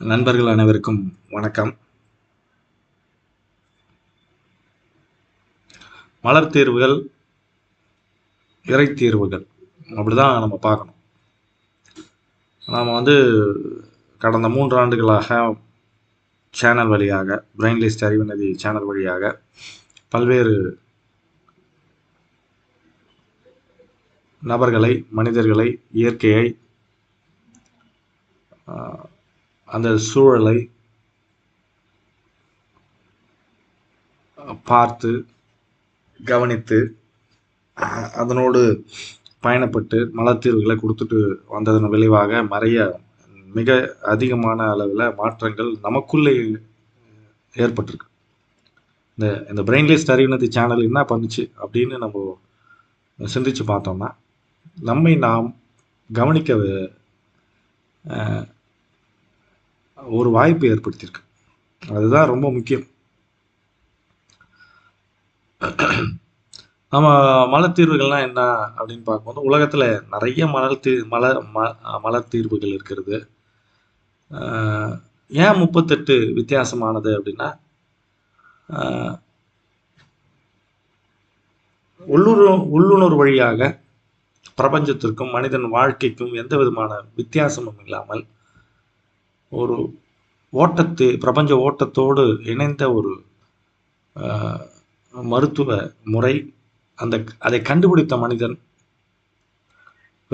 நண்பர்கள் அனைவருக்கும் வணக்கம். மலர் தீர்வுகள் இறை தீர்வுகள் அப்படிதான் நம்ம பார்க்கணும். நாம் வந்து கடந்த மூன்று ஆண்டுகளாக சேனல் வழியாக பிரெயின்லிஸ்ட் அறிவுநதி சேனல் வழியாக பல்வேறு நபர்களை மனிதர்களை இயற்கையை அந்த சூழலை பார்த்து கவனித்து அதனோடு பயணப்பட்டு மலத்தீர்வுகளை கொடுத்துட்டு வந்ததன் விளைவாக நிறைய மிக அதிகமான அளவில் மாற்றங்கள் நமக்குள்ளே ஏற்பட்டிருக்கு. இந்த இந்த பிரெயின்லிஸ்ட் அறிவுநதி சேனல் என்ன பண்ணுச்சு அப்படின்னு நம்ம சிந்திச்சு பார்த்தோம்னா நம்மை நாம் கவனிக்க ஒரு வாய்ப்பு ஏற்படுத்தியிருக்கு. அதுதான் ரொம்ப முக்கியம். நம்ம மலர் தீர்வுகள்லாம் என்ன அப்படின்னு பார்க்கும்போது உலகத்தில் நிறைய மலர் தீ மலர் ம மலர் தீர்வுகள் இருக்கிறது. ஏன் முப்பத்தெட்டு வித்தியாசமானது அப்படின்னா அஹ், உள்ளுணர் வழியாக பிரபஞ்சத்திற்கும் மனிதன் வாழ்க்கைக்கும் எந்த விதமான வித்தியாசமும் இல்லாமல் ஒரு ஓட்டத்து பிரபஞ்ச ஓட்டத்தோடு இணைந்த ஒரு மருத்துவ முறை. அந்த அதை கண்டுபிடித்த மனிதன்.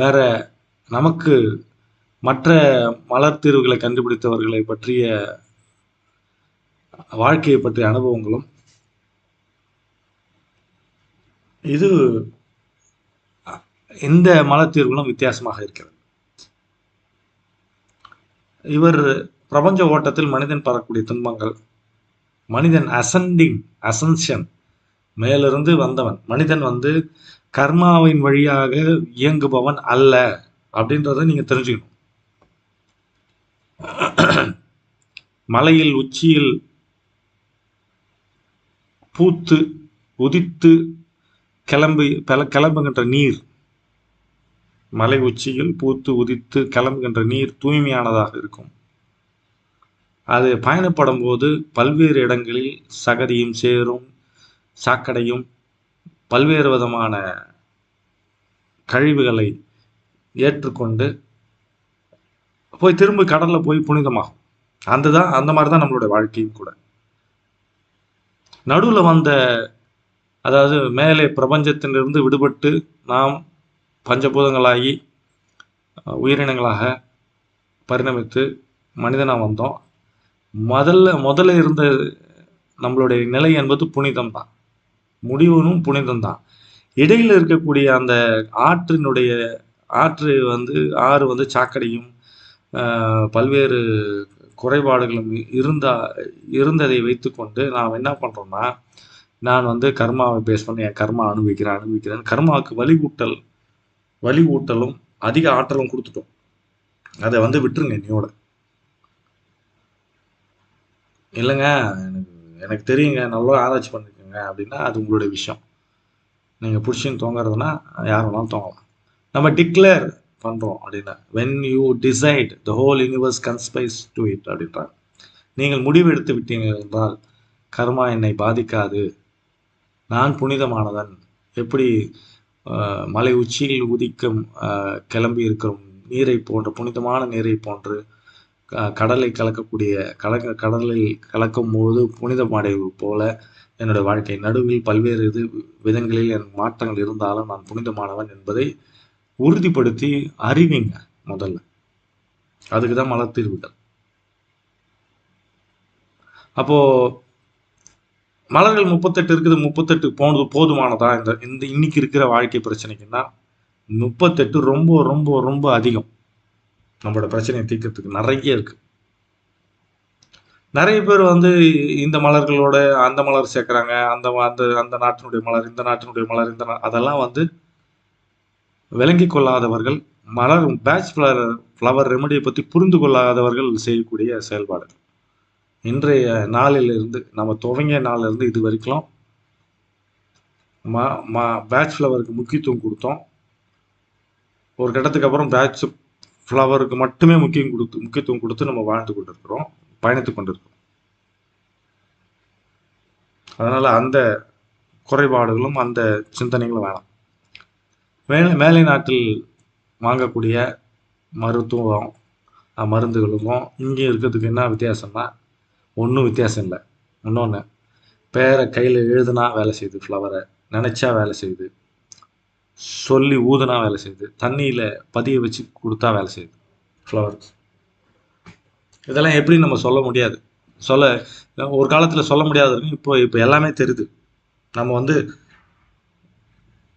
வேற நமக்கு மற்ற மலர் தீர்வுகளை கண்டுபிடித்தவர்களை பற்றிய வாழ்க்கையை பற்றிய அனுபவங்களும். இது இந்த மலர் தீர்வுகளும் வித்தியாசமாக இருக்கிறது. இவர் பிரபஞ்ச ஓட்டத்தில் மனிதன் பெறக்கூடிய துன்பங்கள். மனிதன் அசண்டிங் அசன்ஷன் மேலிருந்து வந்தவன். மனிதன் வந்து கர்மாவின் வழியாக இயங்குபவன் அல்ல அப்படின்றத நீங்கள் தெரிஞ்சுக்கணும். மலையில் உச்சியில் பூத்து உதித்து கிளம்பி பல கிளம்புகின்ற நீர் மலை உச்சியில் பூத்து உதித்து கிளம்புகின்ற நீர் தூய்மையானதாக இருக்கும். அது பயணப்படும் போது பல்வேறு இடங்களில் சகதியும் சேரும் சாக்கடையும் பல்வேறு விதமான கழிவுகளை ஏற்றுக்கொண்டு போய் திரும்ப கடலில் போய் புனிதமாகும். அந்த தான் அந்த மாதிரி தான் நம்மளுடைய வாழ்க்கையும் கூட. நடுவில் வந்த அதாவது மேலே பிரபஞ்சத்திலிருந்து விடுபட்டு நாம் பஞ்சபூதங்களாகி உயிரினங்களாக பரிணமித்து மனிதனாக வந்தோம். முதல்ல முதல்ல இருந்த நம்மளுடைய நிலை என்பது புனிதம் தான் முடிவும் புனிதம் தான் இடையில் இருக்கக்கூடிய அந்த ஆற்றினுடைய ஆற்று வந்து ஆறு வந்து சாக்கடையும் பல்வேறு குறைபாடுகளும் இருந்தா இருந்ததை வைத்துக்கொண்டு நாம் என்ன பண்ணுறோம்னா நான் வந்து கர்மாவை பேஸ் பண்ணி என் கர்மா அனுபவிக்கிறேன் அனுபவிக்கிறேன். கர்மாவுக்கு வலிவூட்டல் வலிவூட்டலும் அதிக ஆற்றலும் கொடுத்துட்டோம். அதை வந்து விட்டுருங்க என்னையோட இல்லைங்க எனக்கு எனக்கு தெரியுங்க நல்லா ஆராய்ச்சி பண்ணிக்கோங்க அப்படின்னா அது உங்களுடைய விஷயம். நீங்கள் பிடிச்சின்னு தோங்குறதுனா யார் வேணாலும் தோங்கலாம். நம்ம டிக்ளேர் பண்ணுறோம் அப்படின்னா when you decide the whole universe conspires to it அப்படின்றாங்க. நீங்கள் முடிவு எடுத்து விட்டீர்கள் என்றால் கர்மா என்னை பாதிக்காது. நான் புனிதமானவன். எப்படி மலை உச்சியில் உதிக்கும் கிளம்பி இருக்கும் நீரை போன்ற புனிதமான நீரை போன்று கடலை கலக்கக்கூடிய கலக்க கடலில் கலக்கும் போது புனிதமடைவு போல என்னுடைய வாழ்க்கை. நடுவில் பல்வேறு இது விதங்களில் என் மாற்றங்கள் இருந்தாலும் நான் புனிதமானவன் என்பதை உறுதிப்படுத்தி அறிவிங்க முதல்ல. அதுக்கு தான் மலர் தீர்வுகள். அப்போ மலர்கள் முப்பத்தெட்டு இருக்குது முப்பத்தெட்டு போனது போதுமானதா? இந்த இந்த இன்னைக்கு இருக்கிற வாழ்க்கை பிரச்சனைக்குன்னா முப்பத்தெட்டு ரொம்ப ரொம்ப ரொம்ப அதிகம். நம்மளோட பிரச்சனையை தீர்க்கறதுக்கு நிறைய இருக்கு. நிறைய பேர் வந்து இந்த மலர்களோட அந்த மலர் சேர்க்குறாங்க அந்த அந்த அந்த நாட்டினுடைய மலர் இந்த நாட்டினுடைய மலர் இந்த அதெல்லாம் வந்து விளங்கி கொள்ளாதவர்கள் மலர் பேட்ச் ஃப்ளவர் ஃப்ளவர் ரெமடியை பற்றி புரிந்து கொள்ளாதவர்கள் செய்யக்கூடிய செயல்பாடுகள். இன்றைய நாளிலிருந்து நம்ம துவங்கிய நாளிலிருந்து இது வரைக்கும் மா மா பேட்ச் ஃப்ளவருக்கு முக்கியத்துவம் கொடுத்தோம். ஒரு கட்டத்துக்கு அப்புறம் பேட்ச் ஃப்ளவருக்கு மட்டுமே முக்கியம் கொடுத்து முக்கியத்துவம் கொடுத்து நம்ம வாழ்ந்து கொண்டிருக்கிறோம் பயணித்து கொண்டிருக்கிறோம். அதனால் அந்த குறைபாடுகளும் அந்த சிந்தனைகளும் வேணாம். மேலே மேலை நாட்டில் வாங்கக்கூடிய மருத்துவம் மருந்துகளுக்கும் இங்கே இருக்கிறதுக்கு என்ன வித்தியாசம்னா ஒன்றும் வித்தியாசம் இல்லை. இன்னொன்று பேரை கையில் எழுதுனா வேலை செய்யுது ஃப்ளவரை நினச்சா வேலை செய்யுது. சொல்லி ஊதுனா வேலை செய்யுது. தண்ணியில் பதிய வச்சு கொடுத்தா வேலை செய்யுது ஃப்ளவர் இதெல்லாம் எப்படி நம்ம சொல்ல முடியாது. சொல்ல ஒரு காலத்தில் சொல்ல முடியாது இப்போ இப்போ எல்லாமே தெரியுது. நம்ம வந்து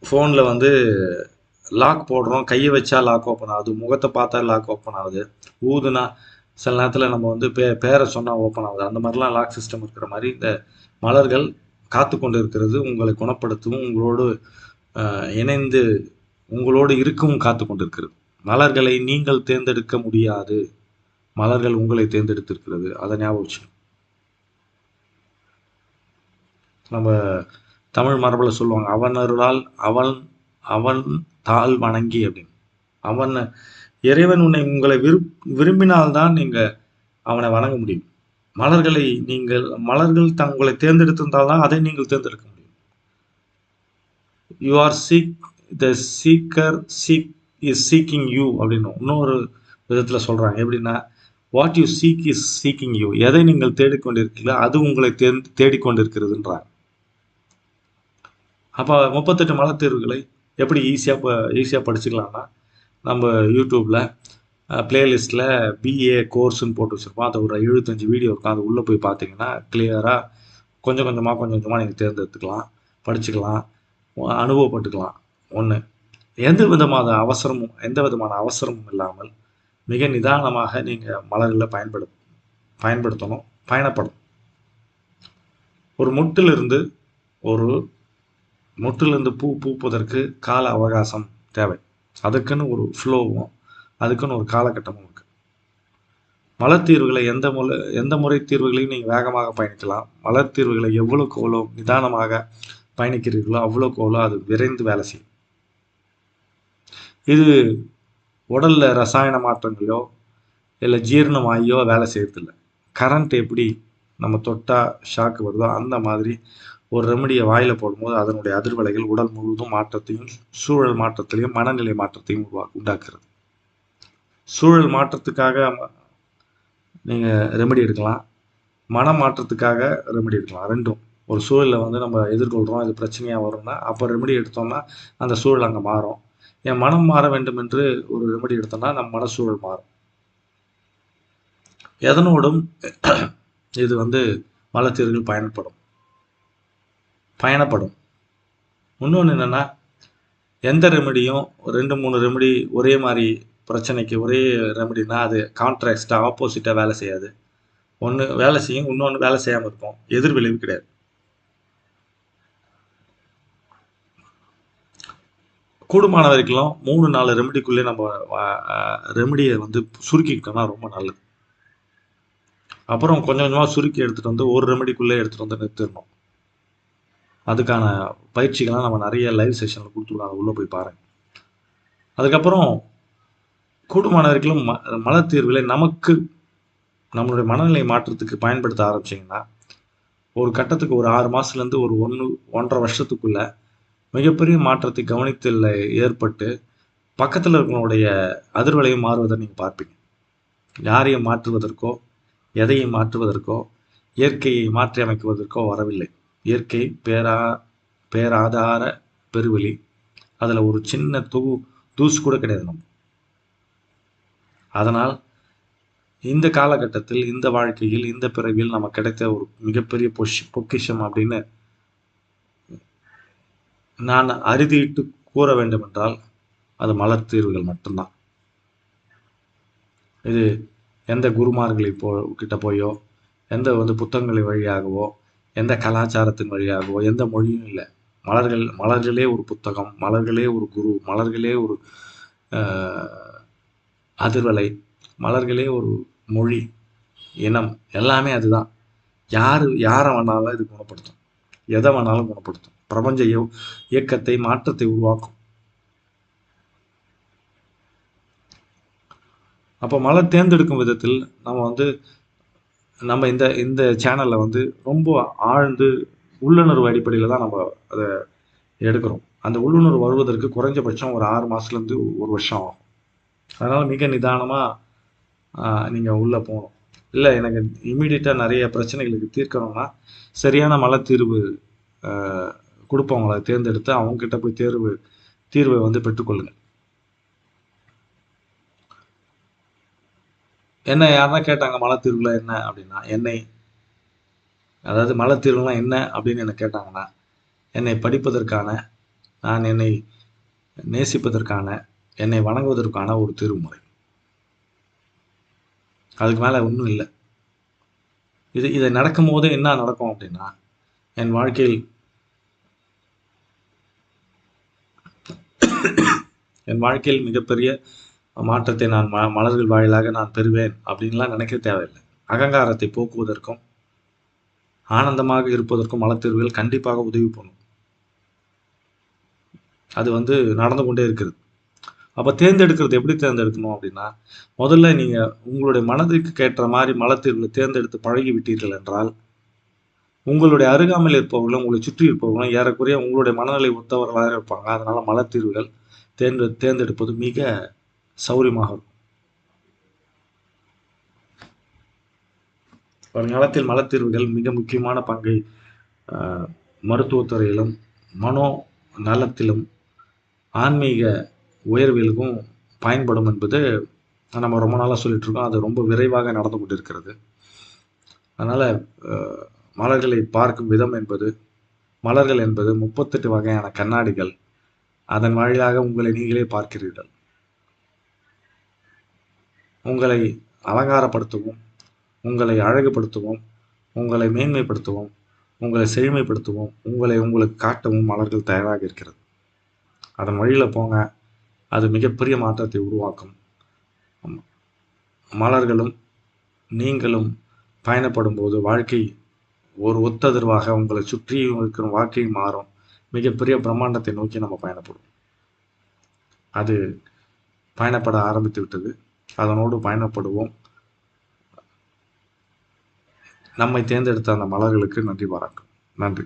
ஃபோனில் வந்து லாக் போடுறோம். கையை வச்சா லாக் ஓப்பன் ஆகுது. முகத்தை பார்த்தா லாக் ஓப்பன் ஆகுது. ஊதுனா சில நேரத்தில் நம்ம வந்து பே பேரை சொன்னால் ஓப்பன் ஆகுது. அந்த மாதிரிலாம் லாக் சிஸ்டம் இருக்கிற மாதிரி இந்த மலர்கள் காத்து கொண்டு இருக்கிறது உங்களை குணப்படுத்தவும் உங்களோடு இணைந்து உங்களோடு இருக்கவும் காத்து கொண்டிருக்கிறது. மலர்களை நீங்கள் தேர்ந்தெடுக்க முடியாது. மலர்கள் உங்களை தேர்ந்தெடுத்திருக்கிறது. அதை ஞாபகம் வச்சுக்கணும். நம்ம தமிழ் மரபில் சொல்லுவாங்க அவன் அருளால் அவன் அவன் தாள் வணங்கி அப்படின்னு. அவன் இறைவன் உன்னை உங்களை விருப் விரும்பினால்தான் நீங்கள் அவனை வணங்க முடியும். மலர்களை நீங்கள் மலர்கள் தங்களை உங்களை தேர்ந்தெடுத்திருந்தால் தான் அதை நீங்கள் தேர்ந்தெடுக்க முடியும். You are seek the seeker seek is seeking you அப்படின்னு இன்னொரு விதத்தில் சொல்கிறாங்க எப்படின்னா what you seek is seeking you எதை நீங்கள் தேடிக்கொண்டிருக்கீங்களோ அது உங்களை தேர்ந்து தேடிக்கொண்டிருக்கிறதுன்றாங்க. அப்போ முப்பத்தெட்டு மலர் தேர்வுகளை எப்படி ஈஸியாக ஈஸியாக படிச்சுக்கலாம்னா நம்ம யூடியூப்பில் பிளேலிஸ்ட்டில் பிஏ கோர்ஸுன்னு போட்டு வச்சுருப்போம். அது ஒரு எழுபத்தஞ்சு வீடியோ இருக்கும். அது உள்ளே போய் பார்த்தீங்கன்னா கிளியராக கொஞ்சம் கொஞ்சமாக கொஞ்சம் கொஞ்சமாக நீங்கள் தேர்ந்தெடுத்துக்கலாம் படிச்சுக்கலாம் அனுபவப்பட்டுக்கலாம். ஒன்று எந்த விதமான அவசரமும் எந்த விதமான அவசரமும் இல்லாமல் மிக நிதானமாக நீங்கள் மலர்களை பயன்படு பயன்படுத்தணும் பயணப்படும் ஒரு முட்டிலிருந்து ஒரு மொட்டிலிருந்து பூ பூப்பதற்கு கால அவகாசம் தேவை. அதுக்குன்னு ஒரு ஃப்ளோவும் அதுக்குன்னு ஒரு காலகட்டமும் இருக்கு. மலர் தீர்வுகளை எந்த முறை எந்த முறை தீர்வுகளையும் நீங்கள் வேகமாக பயணிக்கலாம். மலர் தீர்வுகளை எவ்வளோக்கு எவ்வளோ நிதானமாக பயணிக்கிறீர்களோ அவ்வளோக்கு எவ்வளோ அது விரைந்து வேலை செய்யும். இது உடல்ல ரசாயன மாற்றங்களோ இல்லை ஜீரணமாகியோ வேலை செய்யறதில்ல. கரண்ட் எப்படி நம்ம தொட்டா ஷாக்கு வருதோ அந்த மாதிரி ஒரு ரெமடியை வாயில போடும்போது அதனுடைய அதிர்வலைகள் உடல் முழுவதும் மாற்றத்தையும் சூழல் மாற்றத்திலையும் மனநிலை மாற்றத்தையும் உருவா உண்டாக்குறது. சூழல் மாற்றத்துக்காக நீங்கள் நீங்க ரெமெடி எடுக்கலாம். மன மாற்றத்துக்காக ரெமெடி எடுக்கலாம். ரெண்டும். ஒரு சூழலை வந்து நம்ம எதிர்கொள்றோம் இது பிரச்சனையா வரும்னா அப்போ ரெமடி எடுத்தோம்னா அந்த சூழல் அங்கே மாறும். என் மனம் மாற வேண்டும் என்று ஒரு ரெமெடி எடுத்தோம்னா நம்ம மனசூழல் மாறும். எதனோடும் இது வந்து மலத்தீர்கள் பயன்படும். பயணப்படும். இன்னொன்று என்னன்னா எந்த ரெமெடியும் ரெண்டு மூணு ரெமெடி ஒரே மாதிரி பிரச்சனைக்கு ஒரே ரெமெடினா அது கான்ட்ராக்டாக ஆப்போசிட்டாக வேலை செய்யாது. ஒன்று வேலை செய்யும் இன்னொன்று வேலை செய்யாமல் இருக்கும் எதிர்விளைவு கிடையாது. கூடுமான வரைக்கும் மூணு நாலு ரெமெடிக்குள்ளே நம்ம ரெமெடியை வந்து சுருக்கிக்கிட்டோம்னா ரொம்ப நல்லது. அப்புறம் கொஞ்சம் கொஞ்சமாக சுருக்கி எடுத்துகிட்டு வந்து ஒரு ரெமெடிக்குள்ளே எடுத்துகிட்டு வந்து நிறுத்திடணும். அதுக்கான பயிற்சிகள்லாம் நம்ம நிறைய லைவ் செஷனில் கொடுத்துருக்காங்க. உள்ளே போய் பாருங்க. அதுக்கப்புறம் கூடுமானவர்களும் ம மலர் தீர்வுகளை நமக்கு நம்மளுடைய மனநிலை மாற்றத்துக்கு பயன்படுத்த ஆரம்பிச்சிங்கன்னா ஒரு கட்டத்துக்கு ஒரு ஆறு மாதத்துலேருந்து ஒரு ஒன்று ஒன்றரை வருஷத்துக்குள்ளே மிகப்பெரிய மாற்றத்தை கவனித்தல் ஏற்பட்டு பக்கத்தில் இருக்கிறவங்களுடைய அதிர்வலையும் மாறுவதை நீங்கள் பார்ப்பீங்க. யாரையும் மாற்றுவதற்கோ எதையும் மாற்றுவதற்கோ இயற்கையை மாற்றி அமைக்குவதற்கோ வரவில்லை. இயற்கை பேரா பேராதார பெருவெளி. அதில் ஒரு சின்ன தூ தூசு கூட கிடையாது நம்ம அதனால் இந்த காலகட்டத்தில் இந்த வாழ்க்கையில் இந்த பிறவியில் நமக்கு கிடைத்த ஒரு மிகப்பெரிய பொஷ் பொக்கிஷம் அப்படின்னு நான் அறுதியிட்டு கூற வேண்டும் என்றால் அது மலர் தீர்வுகள் மட்டும்தான். இது எந்த குருமார்களை போ கிட்ட போயோ எந்த வந்து புத்தகங்களை வழியாகவோ எந்த கலாச்சாரத்தின் வழியாகவோ எந்த மொழியும் இல்லை. மலர்கள் மலர்களே ஒரு புத்தகம் மலர்களே ஒரு குரு மலர்களே ஒரு அதிர்வலை மலர்களே ஒரு மொழி இனம் எல்லாமே அதுதான். யார் யாரை வேணாலும் இது குணப்படுத்தும். எதை வேணாலும் குணப்படுத்தும். பிரபஞ்ச இயக்கத்தை மாற்றத்தை உருவாக்கும். அப்போ மலர் தேர்ந்தெடுக்கும் விதத்தில் நம்ம வந்து நம்ம இந்த இந்த சேனலில் வந்து ரொம்ப ஆழ்ந்து உள்ளுணர்வு அடிப்படையில் தான் நம்ம அதை எடுக்கிறோம். அந்த உள்ளுணர்வு வருவதற்கு குறைஞ்சபட்சம் ஒரு ஆறு மாதத்துலேருந்து ஒரு வருஷம் ஆகும். அதனால் மிக நிதானமாக நீங்கள் உள்ளே போகணும். இல்லை எனக்கு இமீடியட்டாக நிறைய பிரச்சனைகளுக்கு தீர்க்கணும்னா சரியான மல தீர்வு கொடுப்பவங்களை தேர்ந்தெடுத்து அவங்ககிட்ட போய் தேர்வு தீர்வை வந்து பெற்றுக்கொள்ளுங்கள் என்ன யாருன்னா கேட்டாங்க மலை திருவிழா என்ன அப்படின்னா என்னை அதாவது மலை திருவிழா என்ன அப்படின்னு என்ன கேட்டாங்கன்னா என்னை படிப்பதற்கான நான் என்னை நேசிப்பதற்கான என்னை வணங்குவதற்கான ஒரு திருமுறை அதுக்கு மேல ஒன்றும் இல்லை. இது இதை நடக்கும் போது என்ன நடக்கும் அப்படின்னா என் வாழ்க்கையில் என் வாழ்க்கையில் மிகப்பெரிய மாற்றத்தை நான் ம மலர்கள் வாயிலாக நான் பெறுவேன் அப்படின்லாம் நினைக்க தேவையில்லை. அகங்காரத்தை போக்குவதற்கும் ஆனந்தமாக இருப்பதற்கும் மலத்தீர்வுகள் கண்டிப்பாக உதவி பண்ணும். அது வந்து நடந்து கொண்டே இருக்கிறது. அப்போ தேர்ந்தெடுக்கிறது எப்படி தேர்ந்தெடுக்கணும் அப்படின்னா முதல்ல நீங்கள் உங்களுடைய மனதிற்கு ஏற்ற மாதிரி மலத்தீர்வுகளை தேர்ந்தெடுத்து பழகி விட்டீர்கள் என்றால் உங்களுடைய அருகாமையில் இருப்பவர்களும் உங்களை சுற்றி இருப்பவர்களும் ஏறக்குறைய உங்களுடைய மனநிலை ஒத்தவர்களாக இருப்பாங்க. அதனால் மலத்தீர்வுகள் தேர்ந்து தேர்ந்தெடுப்பது மிக சௌரியமாக வருங்காலத்தில் மலத்தீர்வுகள் மிக முக்கியமான பங்கை மருத்துவத்துறையிலும் மனோ நலத்திலும் ஆன்மீக உயர்விலும் பயன்படும் என்பது நம்ம ரொம்ப நாளாக சொல்லிட்டு இருக்கோம் அது ரொம்ப விரைவாக நடந்து கொண்டிருக்கிறது. அதனால் மலர்களை பார்க்கும் விதம் என்பது மலர்கள் என்பது முப்பத்தெட்டு வகையான கண்ணாடிகள். அதன் வழியாக உங்களை நீங்களே பார்க்கிறீர்கள். உங்களை அலங்காரப்படுத்துவோம் உங்களை அழகுபடுத்துவோம் உங்களை மேன்மைப்படுத்துவோம் உங்களை செழுமைப்படுத்துவோம் உங்களை உங்களுக்கு காட்டவும் மலர்கள் தயாராக இருக்கிறது. அதன் வழியில் போங்க. அது மிகப்பெரிய மாற்றத்தை உருவாக்கும். மலர்களும் நீங்களும் பயணப்படும் போது வாழ்க்கை ஒரு ஒத்ததிர்வாக உங்களை சுற்றி இருக்கிற வாழ்க்கை மாறும். மிகப்பெரிய பிரம்மாண்டத்தை நோக்கி நம்ம பயணப்படுவோம். அது பயணப்பட ஆரம்பித்து விட்டது. அதனோடு பயணப்படுவோம். நம்மை தேர்ந்தெடுத்த அந்த மலர்களுக்கு நன்றி பாராட்டும் நன்றி.